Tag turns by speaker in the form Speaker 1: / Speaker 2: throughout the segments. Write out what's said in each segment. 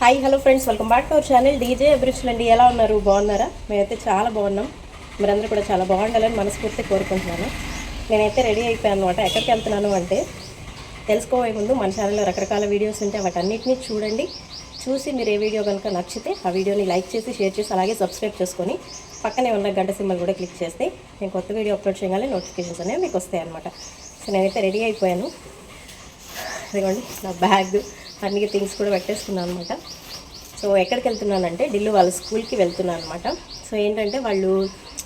Speaker 1: Hi hello friends welcome back to our channel DJ అభిరుచులు అండి ఎలా ఉన్నారు? బాగున్నారా? మేమైతే చాలా బాగున్నాం. మీరందరూ కూడా చాలా బాగుండాలని మనస్ఫూర్తి కోరుకుంటున్నాను. నేనైతే రెడీ అయిపోయాను అనమాట ఎక్కడికి వెళ్తున్నాను అంటే తెలుసుకోబోయే ముందు మన ఛానల్లో రకరకాల వీడియోస్ ఉంటే వాటన్నిటిని చూడండి. చూసి మీరు ఏ వీడియో కనుక నచ్చితే ఆ వీడియోని లైక్ చేసి షేర్ చేసి అలాగే సబ్స్క్రైబ్ చేసుకొని పక్కనే ఉన్న గంట సింబల్ కూడా క్లిక్ చేస్తే నేను కొత్త వీడియో అప్లోడ్ చేయగానే నోటిఫికేషన్స్ అనేవి మీకు వస్తాయి అనమాట సో నేనైతే రెడీ అయిపోయాను. అదిగోండి నా బ్యాగ్ అన్ని థింగ్స్ కూడా పెట్టేసుకున్నాను అనమాట సో ఎక్కడికి వెళ్తున్నానంటే ఢిల్లీ వాళ్ళ స్కూల్కి వెళ్తున్నాను అనమాట సో ఏంటంటే వాళ్ళు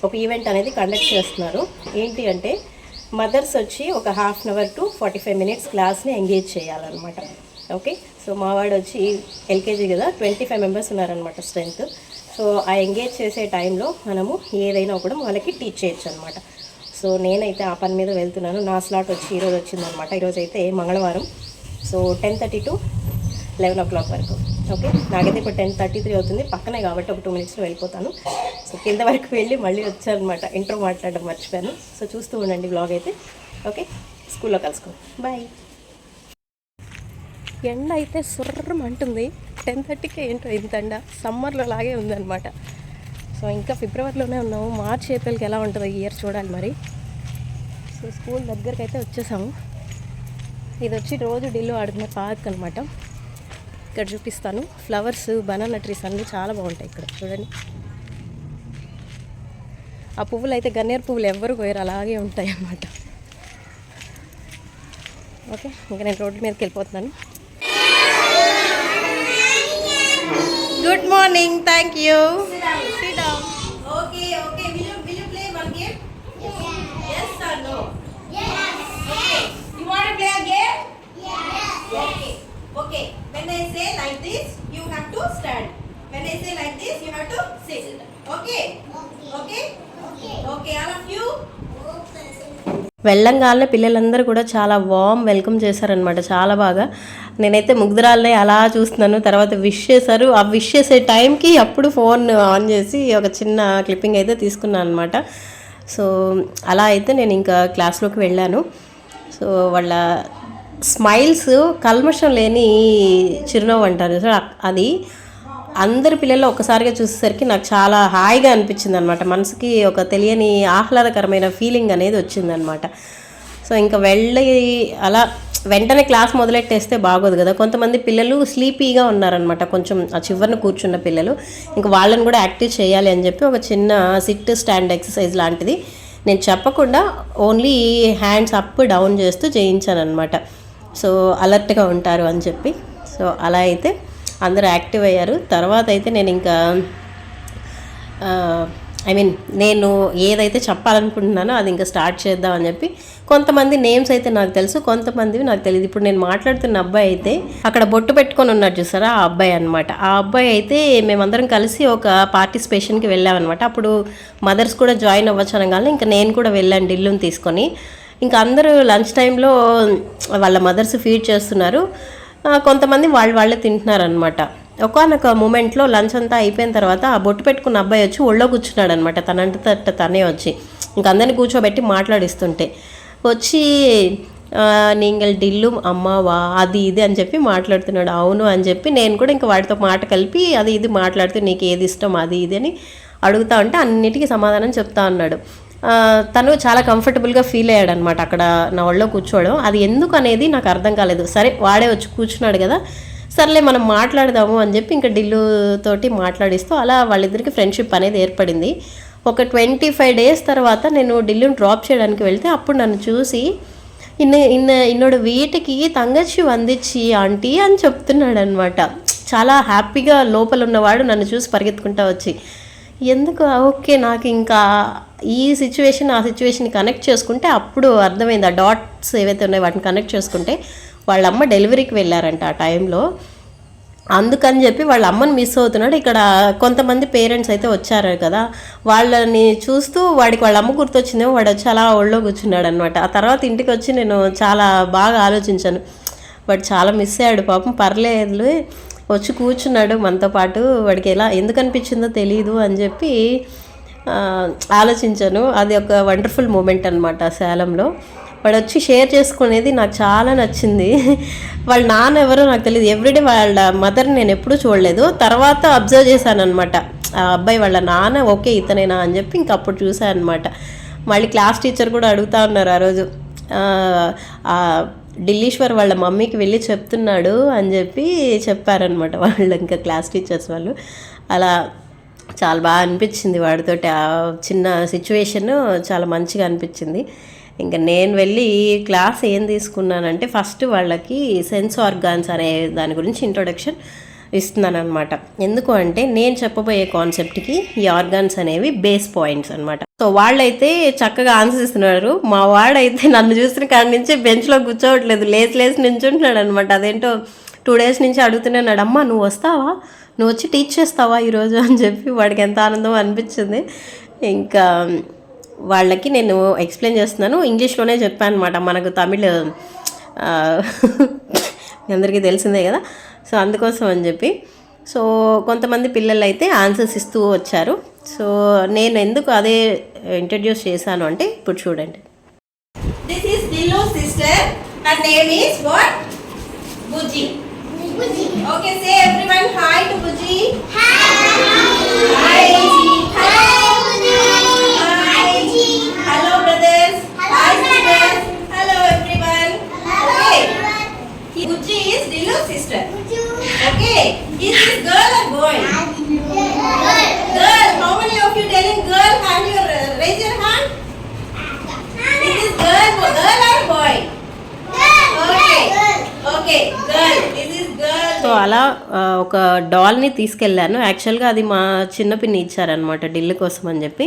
Speaker 1: ఒక ఈవెంట్ అనేది కండక్ట్ చేస్తున్నారు. ఏంటి అంటే మదర్స్ వచ్చి ఒక half an hour to forty five minutes క్లాస్ని engage చేయాలన్నమాట. ఓకే? సో మావాడు వచ్చి ఎల్కేజీ కదా ట్వంటీ ఫైవ్ మెంబర్స్ ఉన్నారనమాట స్ట్రెంత్ సో ఆ ఎంగేజ్ చేసే టైంలో మనము ఏదైనా కూడా వాళ్ళకి టీచ్ చేయొచ్చు అనమాట సో నేనైతే ఆ పని మీద వెళ్తున్నాను. నా స్లాట్ వచ్చి ఈరోజు వచ్చిందనమాట ఈరోజు అయితే మంగళవారం. So ten thirty to eleven o'clock వరకు. ఓకే? నాకైతే ఇప్పుడు టెన్ థర్టీ త్రీ అవుతుంది. పక్కనే కాబట్టి ఒక టూ మినిట్స్లో వెళ్ళిపోతాను. సో కింద వరకు వెళ్ళి మళ్ళీ వచ్చానమాట. ఇంట్రో మాట్లాడడం మర్చిపోయాను. సో చూస్తూ ఉండండి బ్లాగ్ అయితే. ఓకే? స్కూల్లో కలుసుకో బాయ్ ఎండ అయితే సుర్రం అంటుంది. టెన్ థర్టీకే ఏంటో ఇంత ఎండ? సమ్మర్లో లాగే ఉందన్నమాట. సో ఇంకా ఫిబ్రవరిలోనే ఉన్నాము. మార్చ్ ఏప్రిల్కి ఎలా ఉంటుందో ఈ ఇయర్ చూడాలి మరి. సో స్కూల్ దగ్గరికి అయితే వచ్చేసాము. ఇది వచ్చి రోజు ఢిల్లు ఆడుకునే పార్క్ అనమాట ఇక్కడ చూపిస్తాను. ఫ్లవర్స్ బనానా ట్రీస్ అన్నీ చాలా బాగుంటాయి ఇక్కడ. చూడండి. ఆ పువ్వులు అయితే గన్నేరు పువ్వులు ఎవ్వరు పోయారు అలాగే ఉంటాయి అన్నమాట. ఓకే ఇంకా నేను రోడ్డు మీదకి వెళ్ళిపోతున్నాను. Good morning thank you okay okay will you will you play one game yes or no okay you want to play a game Okay. Okay. When I say like this, you have to stand. When I say like this, you have to sit. Okay. Okay. Okay. All of you. వెళ్ళంగానే పిల్లలందరూ కూడా చాలా warm welcome చేశారనమాట చాలా బాగా నేనైతే ముగ్ధురాలని అలా చూస్తున్నాను తర్వాత విష్ చేశారు ఆ విష్ చేసే టైంకి అప్పుడు ఫోన్ ఆన్ చేసి ఒక చిన్న క్లిప్పింగ్ అయితే తీసుకున్నాను అనమాట సో అలా అయితే నేను ఇంకా క్లాస్లోకి వెళ్ళాను సో వాళ్ళ స్మైల్స్ కల్మషం లేని చిరునవ్వు అంటారు. సో అది అందరి పిల్లలు ఒక్కసారిగా చూసేసరికి నాకు చాలా హాయిగా అనిపించింది అనమాట మనసుకి ఒక తెలియని ఆహ్లాదకరమైన ఫీలింగ్ అనేది వచ్చిందనమాట సో ఇంకా వెళ్ళి అలా వెంటనే క్లాస్ మొదలెట్టేస్తే బాగోదు కదా. కొంతమంది పిల్లలు స్లీపీగా ఉన్నారనమాట కొంచెం ఆ చివరిన కూర్చున్న పిల్లలు. ఇంకా వాళ్ళని కూడా యాక్టివ్ చేయాలి అని చెప్పి ఒక చిన్న సిట్ స్టాండ్ ఎక్సర్సైజ్ లాంటిది నేను చెప్పకుండా ఓన్లీ హ్యాండ్స్ అప్ డౌన్ చేస్తూ చేయించాను అనమాట సో అలర్ట్గా ఉంటారు అని చెప్పి. సో అలా అయితే అందరూ యాక్టివ్ అయ్యారు. తర్వాత అయితే నేను ఇంకా ఐ మీన్ నేను ఏదైతే చెప్పాలనుకుంటున్నానో అది ఇంకా స్టార్ట్ చేద్దాం అని చెప్పి కొంతమంది నేమ్స్ అయితే నాకు తెలుసు కొంతమంది నాకు తెలియదు ఇప్పుడు నేను మాట్లాడుతున్న అబ్బాయి అయితే అక్కడ బొట్టు పెట్టుకొని ఉన్నాడు చూసారా? ఆ అబ్బాయి అనమాట ఆ అబ్బాయి అయితే మేమందరం కలిసి ఒక పార్టిసిపేషన్కి వెళ్ళామన్నమాట. అప్పుడు మదర్స్ కూడా జాయిన్ అవ్వచ్చు అనగానే ఇంకా నేను కూడా వెళ్ళాను ఢిల్లుని తీసుకొని. ఇంకా అందరూ లంచ్ టైంలో వాళ్ళ మదర్స్ ఫీడ్ చేస్తున్నారు. కొంతమంది వాళ్ళు వాళ్ళే తింటున్నారనమాట ఒకనొక మూమెంట్లో లంచ్ అంతా అయిపోయిన తర్వాత ఆ బొట్టు పెట్టుకున్న అబ్బాయి వచ్చి ఒళ్ళో కూర్చున్నాడు అనమాట తనంట తనే వచ్చి. ఇంక అందరిని కూర్చోబెట్టి మాట్లాడిస్తుంటే వచ్చి నీంగల్ డిల్లు అమ్మావా అది ఇది అని చెప్పి మాట్లాడుతున్నాడు. అవును అని చెప్పి నేను కూడా ఇంకా వాటితో మాట కలిపి అది ఇది మాట్లాడుతూ నీకు ఏది ఇష్టం అది ఇది అని అడుగుతా ఉంటే అన్నిటికీ సమాధానం చెప్తా ఉన్నాడు తను చాలా కంఫర్టబుల్గా ఫీల్ అయ్యాడు అనమాట అక్కడ నా ఒళ్ళో కూర్చోవడం. అది ఎందుకు అనేది నాకు అర్థం కాలేదు. సరే వాడే వచ్చి కూర్చున్నాడు కదా సర్లే మనం మాట్లాడదాము అని చెప్పి ఇంకా ఢిల్లు తోటి మాట్లాడిస్తూ అలా వాళ్ళిద్దరికి ఫ్రెండ్షిప్ అనేది ఏర్పడింది. ఒక ట్వంటీ ఫైవ్ డేస్ తర్వాత నేను ఢిల్లీని డ్రాప్ చేయడానికి వెళ్తే అప్పుడు నన్ను చూసి ఇన్న ఇన్న ఇన్నోడు వీటికి తంగచ్చి వందిచ్చి ఆంటీ అని చెప్తున్నాడు అనమాట చాలా హ్యాపీగా లోపల ఉన్నవాడు నన్ను చూసి పరిగెత్తుకుంటా వచ్చి. ఎందుకు? ఓకే నాకు ఇంకా ఈ సిచ్యువేషన్ ఆ సిచ్యువేషన్ కనెక్ట్ చేసుకుంటే అప్పుడు అర్థమైంది. ఆ డాట్స్ ఏవైతే ఉన్నాయో వాటిని కనెక్ట్ చేసుకుంటే వాళ్ళ అమ్మ డెలివరీకి వెళ్ళారంట ఆ టైంలో అందుకని చెప్పి వాళ్ళ అమ్మని మిస్ అవుతున్నాడు. ఇక్కడ కొంతమంది పేరెంట్స్ అయితే వచ్చారు కదా వాళ్ళని చూస్తూ వాడికి వాళ్ళ అమ్మ గుర్తొచ్చిందేమో వాడు వచ్చి అలా ఒళ్ళో కూర్చున్నాడు అనమాట ఆ తర్వాత ఇంటికి వచ్చి నేను చాలా బాగా ఆలోచించాను. వాడు చాలా మిస్ అయ్యాడు పాపం పర్లేదు వచ్చి కూర్చున్నాడు మనతో పాటు. వాడికి ఎలా ఎందుకు అనిపించిందో తెలియదు అని చెప్పి ఆలోచించాను. అది ఒక వండర్ఫుల్ మూమెంట్ అనమాట సేలంలో వాడు వచ్చి షేర్ చేసుకునేది నాకు చాలా నచ్చింది. వాళ్ళ నాన్న ఎవరో నాకు తెలియదు ఎవ్రీడే వాళ్ళ మదర్ నేను ఎప్పుడూ చూడలేదు. తర్వాత అబ్జర్వ్ చేశాను అనమాట ఆ అబ్బాయి వాళ్ళ నాన్న ఓకే ఇతనేనా అని చెప్పి ఇంక అప్పుడు చూశాను అనమాట మళ్ళీ క్లాస్ టీచర్ కూడా అడుగుతా ఉన్నారు ఆ రోజు. ఢిల్లీశ్వర్ వాళ్ళ మమ్మీకి వెళ్ళి చెప్తున్నాడు అని చెప్పి చెప్పారనమాట వాళ్ళు ఇంకా క్లాస్ టీచర్స్ వాళ్ళు. అలా చాలా బాగా అనిపించింది వాడితోటి. ఆ చిన్న సిచ్యువేషన్ చాలా మంచిగా అనిపించింది. ఇంకా నేను వెళ్ళి క్లాస్ ఏం తీసుకున్నానంటే ఫస్ట్ వాళ్ళకి సెన్స్ ఆర్గాన్స్ అనే దాని గురించి ఇంట్రొడక్షన్ ఇస్తున్నాను అనమాట ఎందుకు అంటే నేను చెప్పబోయే కాన్సెప్ట్కి ఈ ఆర్గాన్స్ అనేవి బేస్ పాయింట్స్ అనమాట సో వాళ్ళైతే చక్కగా ఆన్సర్ ఇస్తున్నారు. మా వాడైతే నన్ను చూసిన కాడి నుంచి బెంచ్లో కూర్చోవట్లేదు. లేచి లేచి నించుంటున్నాడు అనమాట అదేంటో టూ డేస్ నుంచి అడుగుతున్నాడు అమ్మ నువ్వు వస్తావా? నువ్వు వచ్చి టీచ్ చేస్తావా ఈరోజు? అని చెప్పి వాడికి ఎంత ఆనందం అనిపించింది. ఇంకా వాళ్ళకి నేను ఎక్స్ప్లెయిన్ చేస్తున్నాను. ఇంగ్లీష్లోనే చెప్పాను అనమాట మనకు తమిళ్ అందరికీ తెలిసిందే కదా? సో అందుకోసం అని చెప్పి. సో కొంతమంది పిల్లలు అయితే ఆన్సర్స్ ఇస్తూ వచ్చారు. సో నేను ఎందుకు అదే ఇంట్రడ్యూస్ చేశాను అంటే ఇప్పుడు చూడండి.
Speaker 2: This is sister name is what is Buji. Okay, say everyone hi to Buji. Hi. Hi. Hi. Hello, brothers. Hi, sisters. Hello, everyone. Okay. He- is Dillu's sister. Okay. Is this girl or boy? Girl. Girl. How many of you telling girl? Hand your uh, raise your hand. Is this girl, girl or boy? Girl. Okay. Okay, girl. This is.
Speaker 1: So అలా ఒక డాల్ని తీసుకెళ్ళాను. యాక్చువల్గా అది మా చిన్న పిన్ని ఇచ్చారనమాట ఢిల్లీ కోసం అని చెప్పి.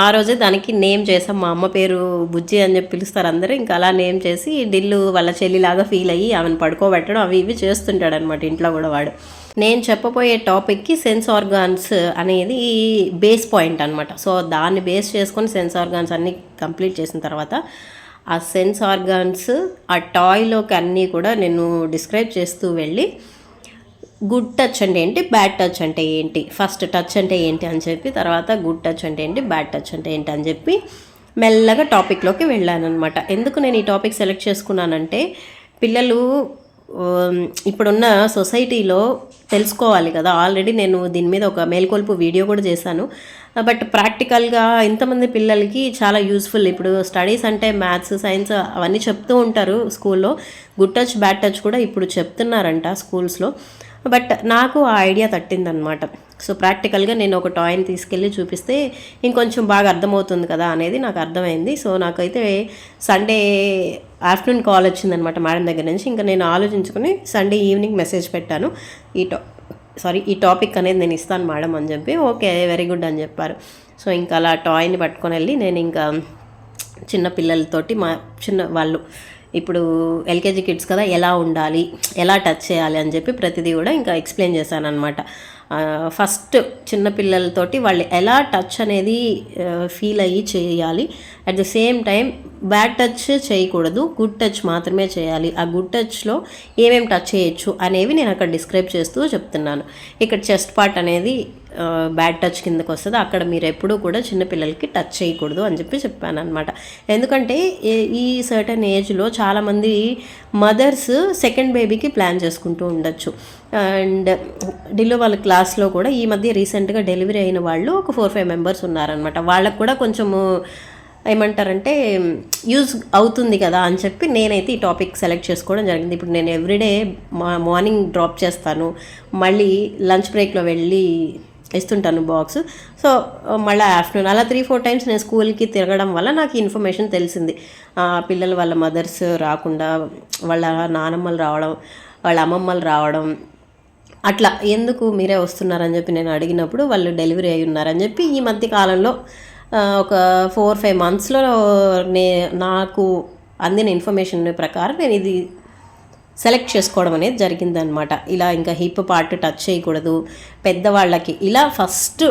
Speaker 1: ఆ రోజే దానికి నేమ్ చేసాం మా అమ్మ పేరు బుజ్జి అని చెప్పి పిలుస్తారు అందరూ. ఇంకా అలా నేమ్ చేసి ఢిల్లు వాళ్ళ చెల్లిలాగా ఫీల్ అయ్యి ఆమెను పడుకోబెట్టడం అవి ఇవి చేస్తుంటాడు అనమాట ఇంట్లో కూడా వాడు. నేను చెప్పబోయే టాపిక్కి సెన్స్ ఆర్గాన్స్ అనేది బేస్ పాయింట్ అనమాట సో దాన్ని బేస్ చేసుకొని సెన్స్ ఆర్గాన్స్ అన్నీ కంప్లీట్ చేసిన తర్వాత ఆ సెన్స్ ఆర్గాన్స్ ఆ టాయ్లోకి అన్నీ కూడా నేను డిస్క్రైబ్ చేస్తూ వెళ్ళి గుడ్ టచ్ అంటే ఏంటి బ్యాడ్ టచ్ అంటే ఏంటి ఫస్ట్ టచ్ అంటే ఏంటి అని చెప్పి తర్వాత గుడ్ టచ్ అంటే ఏంటి బ్యాడ్ టచ్ అంటే ఏంటి అని చెప్పి మెల్లగా టాపిక్లోకి వెళ్ళాను అనమాట ఎందుకు నేను ఈ టాపిక్ సెలెక్ట్ చేసుకున్నానంటే పిల్లలు ఇప్పుడున్న సొసైటీలో తెలుసుకోవాలి కదా. ఆల్రెడీ నేను దీని మీద ఒక మేల్కొల్పు వీడియో కూడా చేశాను. Uh, బట్ ప్రాక్టికల్గా ఇంతమంది పిల్లలకి చాలా యూస్ఫుల్ ఇప్పుడు స్టడీస్ అంటే మ్యాథ్స్ సైన్స్ అవన్నీ చెప్తూ ఉంటారు స్కూల్లో. గుడ్ టచ్ బ్యాడ్ టచ్ కూడా ఇప్పుడు చెప్తున్నారంట స్కూల్స్లో. బట్ నాకు ఆ ఐడియా తట్టిందనమాట సో ప్రాక్టికల్గా నేను ఒక టాయ్ని తీసుకెళ్ళి చూపిస్తే ఇంకొంచెం బాగా అర్థమవుతుంది కదా అనేది నాకు అర్థమైంది. సో నాకైతే సండే ఆఫ్టర్నూన్ కాల్ వచ్చిందనమాట మేడం దగ్గర నుంచి. ఇంకా నేను ఆలోచించుకుని సండే ఈవినింగ్ మెసేజ్ పెట్టాను. ఈ టా సారీ ఈ టాపిక్ అనేది నేను ఇస్తాను మేడం అని చెప్పి. ఓకే వెరీ గుడ్ అని చెప్పారు. సో ఇంకా అలా టాయ్ని పట్టుకొని వెళ్ళి నేను ఇంకా చిన్న పిల్లలతోటి మా చిన్న వాళ్ళు ఇప్పుడు ఎల్కేజీ కిడ్స్ కదా ఎలా ఉండాలి ఎలా టచ్ చేయాలి అని చెప్పి ప్రతిదీ కూడా ఇంకా ఎక్స్ప్లెయిన్ చేశాను అనమాట ఫస్ట్ చిన్నపిల్లలతోటి వాళ్ళు ఎలా టచ్ అనేది ఫీల్ అయ్యి చేయాలి. At the same time bad touch చేయకూడదు. గుడ్ టచ్ మాత్రమే చేయాలి. ఆ గుడ్ టచ్లో ఏమేమి టచ్ చేయొచ్చు అనేవి నేను అక్కడ డిస్క్రైబ్ చేస్తూ చెప్తున్నాను. ఇక్కడ చెస్ట్ పార్ట్ అనేది బ్యాడ్ టచ్ కిందకు వస్తుంది. అక్కడ మీరు ఎప్పుడూ కూడా చిన్నపిల్లలకి టచ్ చేయకూడదు అని చెప్పి చెప్పాను అనమాట ఎందుకంటే ఈ- ఈ సర్టన్ ఏజ్లో చాలామంది మదర్స్ సెకండ్ బేబీకి ప్లాన్ చేసుకుంటూ ఉండొచ్చు. అండ్ ఢిల్లీ వాళ్ళ క్లాస్లో కూడా ఈ మధ్య రీసెంట్గా డెలివరీ అయిన వాళ్ళు ఒక ఫోర్ ఫైవ్ మెంబర్స్ ఉన్నారనమాట వాళ్ళకు కూడా కొంచెము ఏమంటారంటే యూజ్ అవుతుంది కదా అని చెప్పి నేనైతే ఈ టాపిక్ సెలెక్ట్ చేసుకోవడం జరిగింది. ఇప్పుడు నేను ఎవ్రీడే మా మార్నింగ్ డ్రాప్ చేస్తాను మళ్ళీ లంచ్ బ్రేక్లో వెళ్ళి ఇస్తుంటాను బాక్స్. సో మళ్ళీ ఆఫ్టర్నూన్ అలా త్రీ ఫోర్ టైమ్స్ నేను స్కూల్కి తిరగడం వల్ల నాకు ఇన్ఫర్మేషన్ తెలిసింది. పిల్లలు వాళ్ళ మదర్స్ రాకుండా వాళ్ళ నానమ్మలు రావడం వాళ్ళ అమ్మమ్మలు రావడం అట్లా ఎందుకు మీరే వస్తున్నారని చెప్పి నేను అడిగినప్పుడు వాళ్ళు డెలివరీ అయి ఉన్నారని చెప్పి ఈ మధ్య కాలంలో ఒక ఫోర్ ఫైవ్ మంత్స్లో నే నాకు అందిన ఇన్ఫర్మేషన్ ప్రకారం నేను ఇది సెలెక్ట్ చేసుకోవడం అనేది జరిగిందనమాట ఇలా ఇంకా హిప్ పార్ట్ టచ్ చేయకూడదు. పెద్దవాళ్ళకి ఇలా ఫస్ట్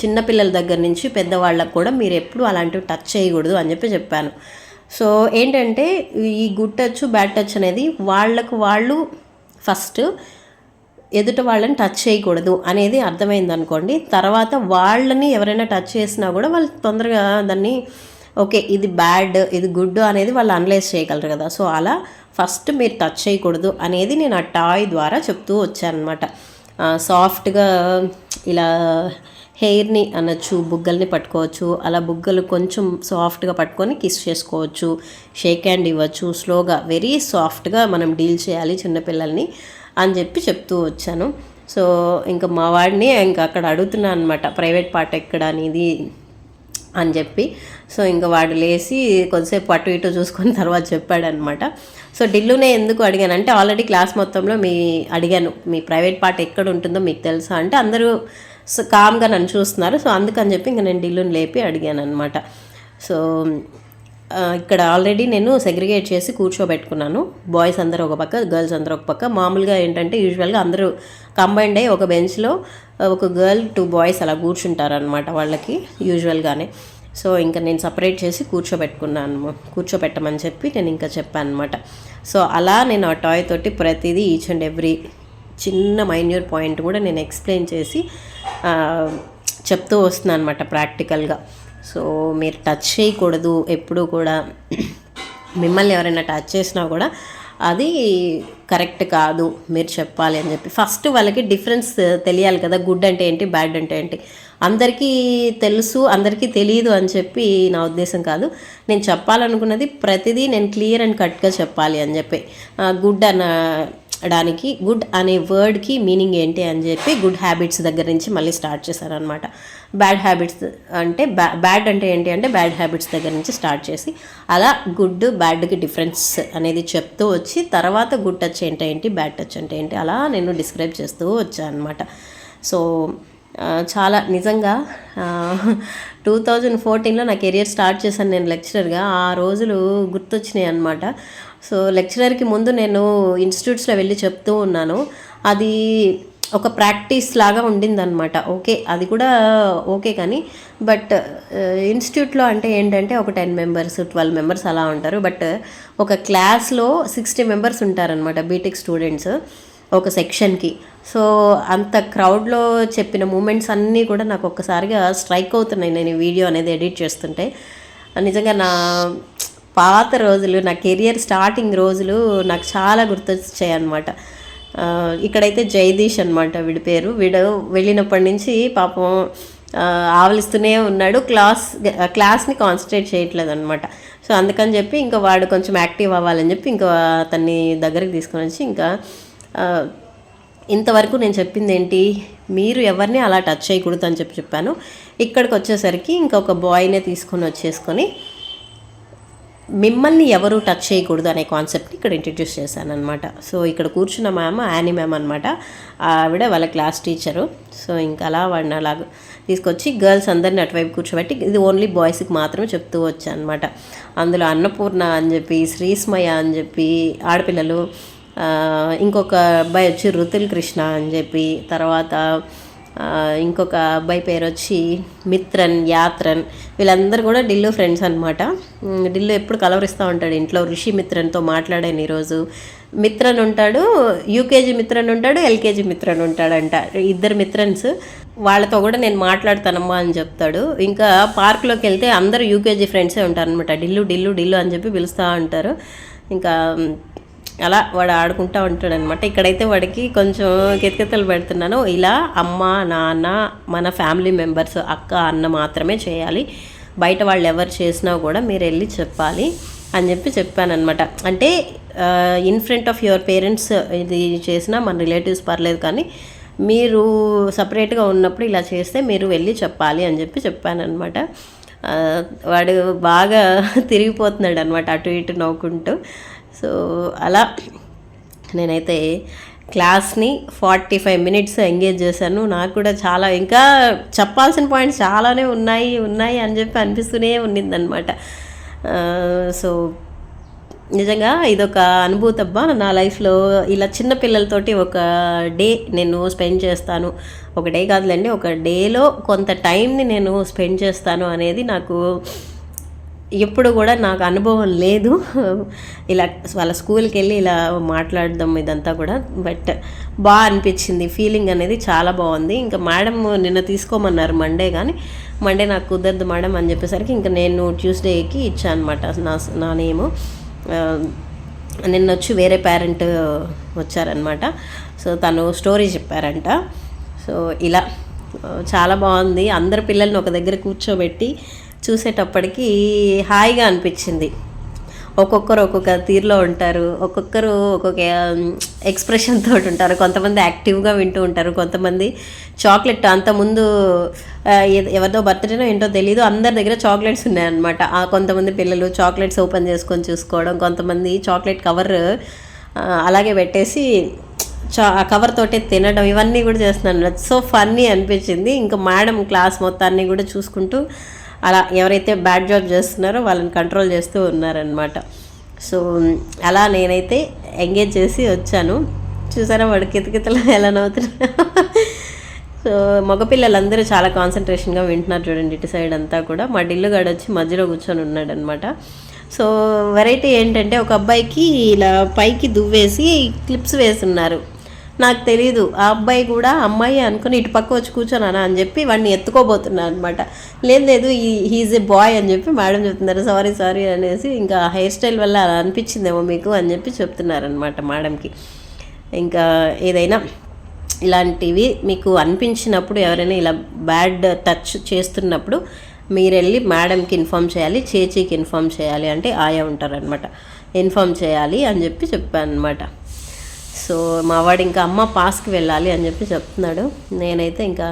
Speaker 1: చిన్నపిల్లల దగ్గర నుంచి పెద్దవాళ్ళకి కూడా మీరు ఎప్పుడు అలాంటివి టచ్ చేయకూడదు అని చెప్పి చెప్పాను. సో ఏంటంటే ఈ గుడ్ టచ్ బ్యాడ్ టచ్ అనేది వాళ్ళకు వాళ్ళు ఫస్ట్ ఎదుట వాళ్ళని టచ్ చేయకూడదు అనేది అర్థమైంది అనుకోండి తర్వాత వాళ్ళని ఎవరైనా టచ్ చేసినా కూడా వాళ్ళు తొందరగా దాన్ని ఓకే ఇది బ్యాడ్ ఇది గుడ్ అనేది వాళ్ళు అనలైజ్ చేయగలరు కదా. సో అలా ఫస్ట్ మీరు టచ్ చేయకూడదు అనేది నేను ఆ టాయ్ ద్వారా చెప్తూ వచ్చానమాట సాఫ్ట్గా ఇలా హెయిర్ని అనొచ్చు బుగ్గల్ని పట్టుకోవచ్చు అలా బుగ్గలు కొంచెం సాఫ్ట్గా పట్టుకొని కిస్ చేసుకోవచ్చు షేక్ హ్యాండ్ ఇవ్వచ్చు స్లోగా వెరీ సాఫ్ట్గా మనం డీల్ చేయాలి చిన్నపిల్లల్ని. అని చెప్పి చెప్తూ వచ్చాను. సో ఇంకా మా వాడిని ఇంకా అక్కడ అడుగుతున్నాను అనమాట ప్రైవేట్ పార్ట్ ఎక్కడ అనేది అని చెప్పి. సో ఇంకా వాడు లేచి కొద్దిసేపు అటు ఇటు చూసుకుని తర్వాత చెప్పాడనమాట సో ఢిల్లునే ఎందుకు అడిగాను అంటే ఆల్రెడీ క్లాస్ మొత్తంలో మీ అడిగాను మీ ప్రైవేట్ పార్ట్ ఎక్కడ ఉంటుందో మీకు తెలుసా అంటే అందరూ కామ్గా నన్ను చూస్తున్నారు. సో అందుకని చెప్పి ఇంకా నేను ఢిల్లుని లేపి అడిగాను అనమాట సో ఇక్కడ ఆల్రెడీ నేను సెగ్రిగేట్ చేసి కూర్చోబెట్టుకున్నాను. బాయ్స్ అందరూ ఒక పక్క గర్ల్స్ అందరూ ఒక పక్క. మామూలుగా ఏంటంటే యూజువల్గా అందరూ కంబైన్డ్ అయ్యి ఒక బెంచ్లో ఒక గర్ల్ టూ బాయ్స్ అలా కూర్చుంటారు అనమాట వాళ్ళకి యూజువల్గానే సో ఇంకా నేను సపరేట్ చేసి కూర్చోబెట్టుకున్నాను కూర్చోబెట్టమని చెప్పి నేను ఇంకా చెప్పాను అనమాట సో అలా నేను ఆ టాయ్ తోటి ప్రతిదీ ఈచ్ అండ్ ఎవ్రీ చిన్న మైన్యూర్ పాయింట్ కూడా నేను ఎక్స్ప్లెయిన్ చేసి చెప్తూ వస్తున్నాను అనమాట ప్రాక్టికల్గా సో మీరు టచ్ చేయకూడదు ఎప్పుడూ కూడా మిమ్మల్ని ఎవరైనా టచ్ చేసినా కూడా అది కరెక్ట్ కాదు మీరు చెప్పాలి అని చెప్పి. ఫస్ట్ వాళ్ళకి డిఫరెన్స్ తెలియాలి కదా గుడ్ అంటే ఏంటి బ్యాడ్ అంటే ఏంటి. అందరికీ తెలుసు అందరికీ తెలియదు అని చెప్పి నా ఉద్దేశం కాదు. నేను చెప్పాలనుకున్నది ప్రతిదీ నేను క్లియర్ అండ్ కట్గా చెప్పాలి అని చెప్పి. గుడ్ అన్న డానికి గుడ్ అనే వర్డ్కి మీనింగ్ ఏంటి అని చెప్పి గుడ్ హ్యాబిట్స్ దగ్గర నుంచి మళ్ళీ స్టార్ట్ చేశారనమాట బ్యాడ్ హ్యాబిట్స్ అంటే బ్యాడ్ అంటే ఏంటి అంటే బ్యాడ్ హ్యాబిట్స్ దగ్గర నుంచి స్టార్ట్ చేసి అలా గుడ్ బ్యాడ్కి డిఫరెన్స్ అనేది చెప్తూ వచ్చి తర్వాత గుడ్ టచ్ అంటే ఏంటి? బ్యాడ్ టచ్ అంటే ఏంటి? అలా నేను డిస్క్రైబ్ చేస్తూ వచ్చాను అనమాట సో చాలా నిజంగా టూ థౌజండ్ ఫోర్టీన్లో నా కెరియర్ స్టార్ట్ చేశాను నేను లెక్చరర్గా. ఆ రోజులు గుర్తొచ్చినాయి అనమాట సో లెక్చరర్కి ముందు నేను ఇన్స్టిట్యూట్స్లో వెళ్ళి చెప్తూ ఉన్నాను. అది ఒక ప్రాక్టీస్ లాగా ఉండిందనమాట ఓకే అది కూడా ఓకే కానీ బట్ ఇన్స్టిట్యూట్లో అంటే ఏంటంటే ఒక టెన్ మెంబర్స్ ట్వెల్వ్ మెంబర్స్ అలా ఉంటారు. బట్ ఒక క్లాస్లో సిక్స్టీ మెంబర్స్ ఉంటారనమాట బీటెక్ స్టూడెంట్స్ ఒక సెక్షన్కి. సో అంత క్రౌడ్లో చెప్పిన మూమెంట్స్ అన్నీ కూడా నాకు ఒక్కసారిగా స్ట్రైక్ అవుతున్నాయి. నేను ఈ వీడియో అనేది ఎడిట్ చేస్తుంటే నిజంగా నా పాత రోజులు నా కెరియర్ స్టార్టింగ్ రోజులు నాకు చాలా గుర్తొచ్చాయి అనమాట ఇక్కడైతే జయదీష్ అనమాట వీడి పేరు. వీడు వెళ్ళినప్పటి నుంచి పాపం ఆవలిస్తూనే ఉన్నాడు. క్లాస్ క్లాస్ని కాన్సన్ట్రేట్ చేయట్లేదు అనమాట సో అందుకని చెప్పి ఇంకా వాడు కొంచెం యాక్టివ్ అవ్వాలని చెప్పి ఇంకా అతన్ని దగ్గరికి తీసుకొని వచ్చి ఇంకా ఇంతవరకు నేను చెప్పింది ఏంటి? మీరు ఎవరిని అలా టచ్ చేయకూడదు అని చెప్పి చెప్పాను. ఇక్కడికి వచ్చేసరికి ఇంకొక బాయ్నే తీసుకొని వచ్చేసుకొని మిమ్మల్ని ఎవరు టచ్ చేయకూడదు అనే కాన్సెప్ట్ని ఇక్కడ ఇంట్రడ్యూస్ చేశానమాట సో ఇక్కడ కూర్చున్న మ్యామ్ యానీ మ్యామ్ అనమాట ఆవిడ వాళ్ళ క్లాస్ టీచరు సో ఇంకా అలా వాడిని అలాగ తీసుకొచ్చి గర్ల్స్ అందరిని అటువైపు కూర్చోబెట్టి ఇది ఓన్లీ బాయ్స్కి మాత్రమే చెప్తూ వచ్చానమాట అందులో అన్నపూర్ణ అని చెప్పి శ్రీస్మయ అని చెప్పి ఆడపిల్లలు ఇంకొక అబ్బాయి వచ్చి రుతుల్ కృష్ణ అని చెప్పి తర్వాత ఇంకొక అబ్బాయి పేరు వచ్చి మిత్రన్ యాత్రన్. వీళ్ళందరూ కూడా ఢిల్లు ఫ్రెండ్స్ అనమాట ఢిల్లు ఎప్పుడు కలవరిస్తూ ఉంటాడు ఇంట్లో ఋషి మిత్రన్తో మాట్లాడాను ఈరోజు. మిత్రన్ ఉంటాడు యూకేజీ మిత్రన్ ఉంటాడు ఎల్కేజీ మిత్రన్ ఉంటాడంట. ఇద్దరు మిత్రన్స్. వాళ్ళతో కూడా నేను మాట్లాడతానమ్మా అని చెప్తాడు. ఇంకా పార్క్లోకి వెళ్తే అందరూ యూకేజీ ఫ్రెండ్సే ఉంటారు అనమాట ఢిల్లు ఢిల్లు ఢిల్లు అని చెప్పి పిలుస్తూ ఉంటారు. ఇంకా అలా వాడు ఆడుకుంటూ ఉంటాడు అనమాట ఇక్కడైతే వాడికి కొంచెం కితకితలు పెడుతున్నాను. ఇలా అమ్మ నాన్న మన ఫ్యామిలీ మెంబర్స్ అక్క అన్న మాత్రమే చేయాలి. బయట వాళ్ళు ఎవరు చేసినా కూడా మీరు వెళ్ళి చెప్పాలి అని చెప్పి చెప్పానమాట అంటే in front of your parents ఇది చేసినా మన రిలేటివ్స్ పర్లేదు కానీ మీరు సపరేట్గా ఉన్నప్పుడు ఇలా చేస్తే మీరు వెళ్ళి చెప్పాలి అని చెప్పి చెప్పానమాట వాడు బాగా తిరిగిపోతున్నాడు అనమాట అటు ఇటు నవ్వుకుంటూ. సో అలా నేనైతే క్లాస్ని ఫార్టీ ఫైవ్ మినిట్స్ ఎంగేజ్ చేశాను. నాకు కూడా చాలా ఇంకా చెప్పాల్సిన పాయింట్స్ చాలానే ఉన్నాయి ఉన్నాయి అని చెప్పి అనిపిస్తూనే ఉన్నిందనమాట సో నిజంగా ఇదొక అనుభూతి అబ్బా నా లైఫ్లో. ఇలా చిన్న పిల్లలతోటి ఒక డే నేను స్పెండ్ చేస్తాను. ఒక డే కాదులేండి ఒక డేలో కొంత టైంని నేను స్పెండ్ చేస్తాను అనేది నాకు ఎప్పుడు కూడా నాకు అనుభవం లేదు. ఇలా వాళ్ళ స్కూల్కి వెళ్ళి ఇలా మాట్లాడదాం ఇదంతా కూడా. బట్ బాగా అనిపించింది. ఫీలింగ్ అనేది చాలా బాగుంది. ఇంకా మేడం నిన్న తీసుకోమన్నారు మండే కానీ మండే నాకు కుదరదు మేడం అని చెప్పేసరికి ఇంకా నేను ట్యూస్డేకి ఇచ్చాను అనమాట నా నా నేము. నిన్న వచ్చి వేరే పేరెంట్ వచ్చారనమాట. సో తను స్టోరీ చెప్పారంట. సో ఇలా చాలా బాగుంది. అందరు పిల్లల్ని ఒక దగ్గర కూర్చోబెట్టి చూసేటప్పటికి హాయిగా అనిపించింది. ఒక్కొక్కరు ఒక్కొక్క తీరులో ఉంటారు. ఒక్కొక్కరు ఒక్కొక్క ఎక్స్ప్రెషన్ తోటి ఉంటారు. కొంతమంది యాక్టివ్గా వింటూ ఉంటారు. కొంతమంది చాక్లెట్ అంతకుముందు ఆ, ఎవరిదో బర్త్డేనో ఏంటో తెలియదు అందరి దగ్గర చాక్లెట్స్ ఉన్నాయన్నమాట. ఆ కొంతమంది పిల్లలు చాక్లెట్స్ ఓపెన్ చేసుకొని చూసుకోవడం కొంతమంది చాక్లెట్ కవర్ అలాగే పెట్టేసి చా కవర్ తోటే తినడం ఇవన్నీ కూడా చేస్తున్నాను. సో ఫన్నీ అనిపించింది. ఇంకా మేడం క్లాస్ మొత్తాన్ని కూడా చూసుకుంటూ అలా ఎవరైతే బ్యాడ్ జాబ్ చేస్తున్నారో వాళ్ళని కంట్రోల్ చేస్తూ ఉన్నారనమాట సో అలా నేనైతే ఎంగేజ్ చేసి వచ్చాను. చూసారా వాడు కితకితలా ఎలా నవ్వుతున్నా సో మగపిల్లలందరూ చాలా కాన్సన్ట్రేషన్గా వింటున్నారు చూడండి ఇటు సైడ్ అంతా కూడా. మా డిల్లుగాడు వచ్చి మధ్యలో కూర్చొని ఉన్నాడు అనమాట సో వెరైటీ ఏంటంటే ఒక అబ్బాయికి ఇలా పైకి దువ్వేసి క్లిప్స్ వేస్తున్నారు నాకు తెలీదు ఆ అబ్బాయి కూడా అమ్మాయి అనుకుని ఇటు పక్క వచ్చి కూర్చోనానా అని చెప్పి వాడిని ఎత్తుకోబోతున్నాను అనమాట లేదు లేదు హీజ్ ఏ బాయ్ అని చెప్పి మేడం చెప్తున్నారు సారీ సారీ అనేసి ఇంకా హెయిర్ స్టైల్ వల్ల అలా అనిపించిందేమో మీకు అని చెప్పి చెప్తున్నారనమాట మేడంకి. ఇంకా ఏదైనా ఇలాంటివి మీకు అనిపించినప్పుడు ఎవరైనా ఇలా బ్యాడ్ టచ్ చేస్తున్నప్పుడు మీరు వెళ్ళి మేడంకి ఇన్ఫామ్ చేయాలి చేచీకి ఇన్ఫామ్ చేయాలి అంటే ఆయా ఉంటారనమాట. ఇన్ఫామ్ చేయాలి అని చెప్పి చెప్పాను అనమాట సో మా వాడు ఇంకా అమ్మ పాస్కి వెళ్ళాలి అని చెప్పి చెప్తున్నాడు. నేనైతే ఇంకా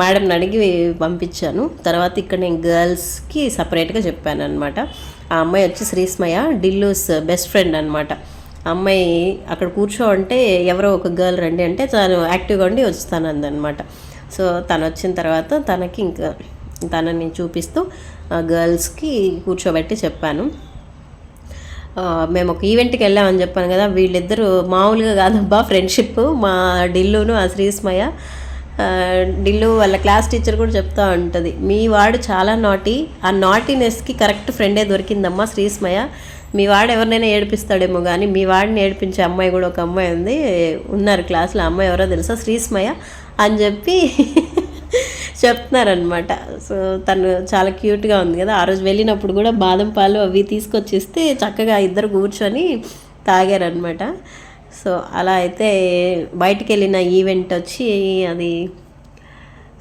Speaker 1: మేడంని అడిగి పంపించాను. తర్వాత ఇక్కడ నేను గర్ల్స్కి సపరేట్గా చెప్పాను అనమాట ఆ అమ్మాయి వచ్చి శ్రీస్మయ డిల్లూస్ బెస్ట్ ఫ్రెండ్ అనమాట అమ్మాయి అక్కడ కూర్చో అంటే ఎవరో ఒక గర్ల్ రండి అంటే తను యాక్టివ్గా ఉండి వస్తాను అందనమాట సో తను వచ్చిన తర్వాత తనకి ఇంకా తనని చూపిస్తూ ఆ గర్ల్స్కి కూర్చోబెట్టి చెప్పాను. మేము ఒక ఈవెంట్కి వెళ్ళామని చెప్పాను కదా వీళ్ళిద్దరూ మామూలుగా కాదబ్బా ఫ్రెండ్షిప్ మా డిల్లును ఆ శ్రీస్మయ. ఢిల్లు డిల్లు వాళ్ళ క్లాస్ టీచర్ కూడా చెప్తూ ఉంటుంది మీ వాడు చాలా నాటి ఆ నాటినెస్కి కరెక్ట్ ఫ్రెండే దొరికిందమ్మా శ్రీస్మయ. మీ వాడు ఎవరినైనా ఏడిపిస్తాడేమో కానీ మీ వాడిని ఏడిపించే అమ్మాయి కూడా ఒక అమ్మాయి ఉంది. ఉన్నారు క్లాస్లో అమ్మాయి ఎవరో తెలుసా? శ్రీస్మయ. అని చెప్పి చెప్తున్నారనమాట సో తను చాలా క్యూట్గా ఉంది కదా. ఆ రోజు వెళ్ళినప్పుడు కూడా బాదం పాలు అవి తీసుకొచ్చిస్తే చక్కగా ఇద్దరు కూర్చొని తాగారనమాట సో అలా అయితే బయటికి వెళ్ళిన ఈవెంట్ వచ్చి అది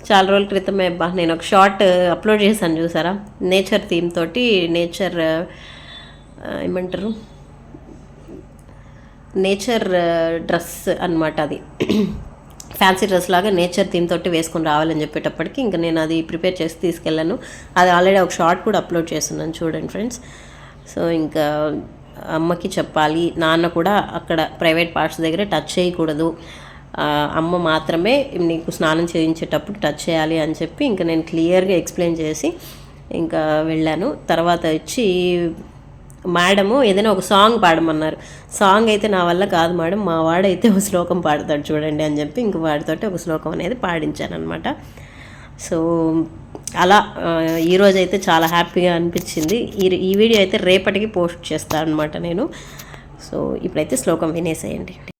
Speaker 1: చాలా రోజుల క్రితమే అబ్బా. నేను ఒక షార్ట్ అప్లోడ్ చేశాను చూసారా? నేచర్ థీమ్ తోటి నేచర్ ఏమంటారు? నేచర్ డ్రెస్ అన్నమాట అది. ఫ్యాన్సీ డ్రెస్ లాగా నేచర్ థీమ్ తోటి వేసుకొని రావాలని చెప్పేటప్పటికి ఇంకా నేను అది ప్రిపేర్ చేసి తీసుకెళ్ళాను. అది ఆల్రెడీ ఒక షార్ట్ కూడా అప్లోడ్ చేస్తున్నాను చూడండి ఫ్రెండ్స్ సో ఇంకా అమ్మకి చెప్పాలి నాన్న కూడా అక్కడ ప్రైవేట్ పార్ట్స్ దగ్గర టచ్ చేయకూడదు. అమ్మ మాత్రమే నీకు స్నానం చేయించేటప్పుడు టచ్ చేయాలి అని చెప్పి ఇంకా నేను క్లియర్గా ఎక్స్ప్లెయిన్ చేసి ఇంకా వెళ్ళాను. తర్వాత వచ్చి మేడము ఏదైనా ఒక సాంగ్ పాడమన్నారు. సాంగ్ అయితే నా వల్ల కాదు మేడం మా వాడైతే ఒక శ్లోకం పాడతాడు చూడండి అని చెప్పి ఇంక వాడితోటి ఒక శ్లోకం అనేది పాడించాను అనమాట సో అలా ఈరోజు అయితే చాలా హ్యాపీగా అనిపించింది. ఈ ఈ వీడియో అయితే రేపటికి పోస్ట్ చేస్తాను అనమాట నేను. సో ఇప్పుడైతే శ్లోకం వినేసేయండి.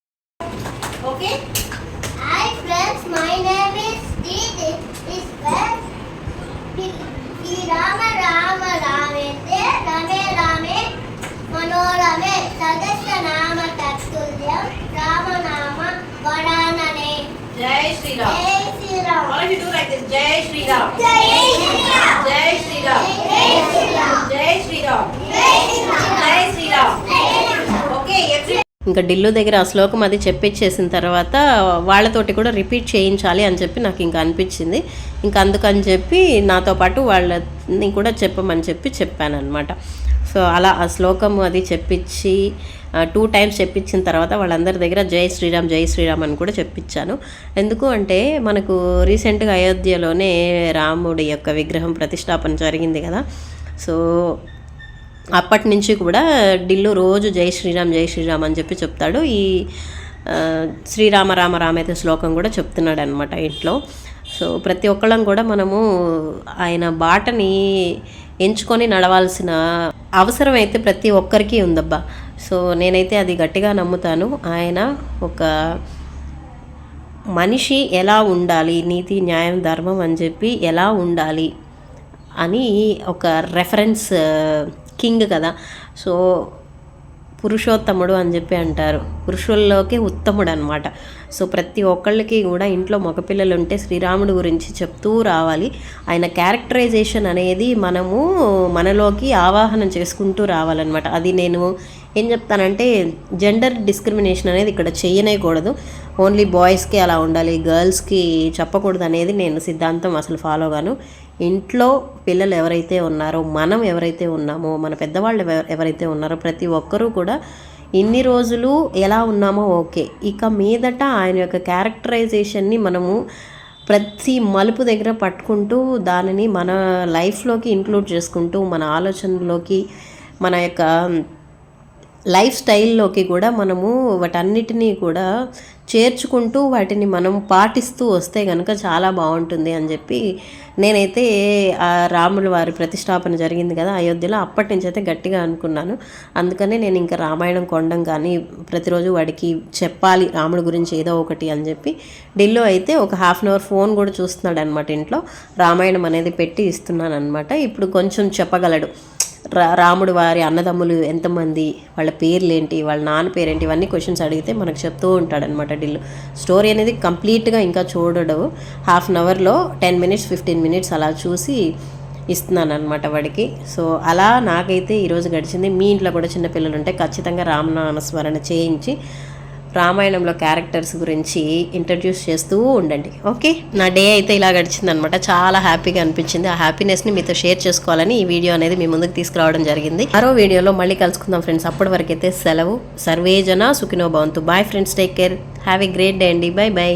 Speaker 2: శ్రీరామ్ జై శ్రీరామ్ జై శ్రీరామ్ జై శ్రీరామ్ ఓకే ఎవ్రీ
Speaker 1: ఇంకా ఢిల్లు దగ్గర ఆ శ్లోకం అది చెప్పించేసిన తర్వాత వాళ్ళతోటి కూడా రిపీట్ చేయించాలి అని చెప్పి నాకు ఇంకా అనిపించింది. ఇంకా అందుకని చెప్పి నాతో పాటు వాళ్ళని కూడా చెప్పమని చెప్పి చెప్పాను అనమాట సో అలా ఆ శ్లోకం అది చెప్పించి టూ టైమ్స్ చెప్పించిన తర్వాత వాళ్ళందరి దగ్గర జై శ్రీరామ్ జై శ్రీరామ్ అని కూడా చెప్పించాను. ఎందుకు అంటే మనకు రీసెంట్గా అయోధ్యలోనే రాముడి యొక్క విగ్రహం ప్రతిష్టాపన జరిగింది కదా. సో అప్పటి నుంచి కూడా ఢిల్లు రోజు జై శ్రీరామ్ జై శ్రీరామ్ అని చెప్పి చెప్తాడు. ఈ శ్రీరామ రామ రామైతే శ్లోకం కూడా చెప్తున్నాడు అనమాట ఇంట్లో. సో ప్రతి ఒక్కళ్ళం కూడా మనము ఆయన బాటని ఎంచుకొని నడవాల్సిన అవసరం అయితే ప్రతి ఒక్కరికి ఉందబ్బా. సో నేనైతే అది గట్టిగా నమ్ముతాను. ఆయన ఒక మనిషి ఎలా ఉండాలి నీతి న్యాయం ధర్మం అని చెప్పి ఎలా ఉండాలి అని ఒక రెఫరెన్స్ కింగ్ కదా. సో పురుషోత్తముడు అని చెప్పి అంటారు. పురుషుల్లోకి ఉత్తముడు అనమాట సో ప్రతి ఒక్కళ్ళకి కూడా ఇంట్లో మగపిల్లలు ఉంటే శ్రీరాముడు గురించి చెప్తూ రావాలి. ఆయన క్యారెక్టరైజేషన్ అనేది మనము మనలోకి ఆవాహనం చేసుకుంటూ రావాలన్నమాట. అది నేను ఏం చెప్తానంటే జెండర్ డిస్క్రిమినేషన్ అనేది ఇక్కడ చేయనేకూడదు ఓన్లీ బాయ్స్కి అలా ఉండాలి గర్ల్స్కి చెప్పకూడదు అనేది నేను సిద్ధాంతం అసలు ఫాలో గాను. ఇంట్లో పిల్లలు ఎవరైతే ఉన్నారో మనం ఎవరైతే ఉన్నామో మన పెద్దవాళ్ళు ఎవరైతే ఉన్నారో ప్రతి ఒక్కరూ కూడా ఇన్ని రోజులు ఎలా ఉన్నామో ఓకే. ఇక మీదట ఆయన యొక్క క్యారెక్టరైజేషన్ని మనము ప్రతి మలుపు దగ్గర పట్టుకుంటూ దానిని మన లైఫ్లోకి ఇంక్లూడ్ చేసుకుంటూ మన ఆలోచనలోకి మన యొక్క లైఫ్ స్టైల్లోకి కూడా మనము వాటన్నిటినీ కూడా చేర్చుకుంటూ వాటిని మనం పాటిస్తూ వస్తే కనుక చాలా బాగుంటుంది అని చెప్పి నేనైతే ఆ రాముల వారి ప్రతిష్టాపన జరిగింది కదా అయోధ్యలో. అప్పటి నుంచి అయితే గట్టిగా అనుకున్నాను. అందుకనే నేను ఇంకా రామాయణం కొండం కానీ ప్రతిరోజు వాడికి చెప్పాలి రాముడి గురించి ఏదో ఒకటి అని చెప్పి. ఢిల్లో అయితే ఒక హాఫ్ అన్ అవర్ ఫోన్ కూడా చూస్తున్నాడు అనమాట ఇంట్లో. రామాయణం అనేది పెట్టి ఇస్తున్నాను అనమాట ఇప్పుడు కొంచెం చెప్పగలడు. రా రాముడు వారి అన్నదమ్ములు ఎంతమంది వాళ్ళ పేర్లేంటి వాళ్ళ నాన్న పేరేంటి ఇవన్నీ క్వశ్చన్స్ అడిగితే మనకు చెప్తూ ఉంటాడనమాట డిల్లు స్టోరీ అనేది కంప్లీట్గా ఇంకా చూడడు. హాఫ్ అన్ అవర్లో టెన్ మినిట్స్ ఫిఫ్టీన్ మినిట్స్ అలా చూసి ఇస్తున్నాను అనమాట వాడికి. సో అలా నాకైతే ఈరోజు గడిచింది. మీ ఇంట్లో కూడా చిన్నపిల్లలు ఉంటే ఖచ్చితంగా రామనామస్మరణ చేయించి రామాయణంలో క్యారెక్టర్స్ గురించి ఇంట్రడ్యూస్ చేస్తూ ఉండండి. ఓకే నా డే అయితే ఇలా గడిచింది అనమాట చాలా హ్యాపీగా అనిపించింది. ఆ హ్యాపీనెస్ని మీతో షేర్ చేసుకోవాలని ఈ వీడియో అనేది మీ ముందుకు తీసుకురావడం జరిగింది. మరో వీడియోలో మళ్ళీ కలుసుకుందాం ఫ్రెండ్స్ అప్పటి వరకైతే సెలవు. సర్వేజన సుఖినో భవంతు. Bye friends take care have a great day అండి. Bye bye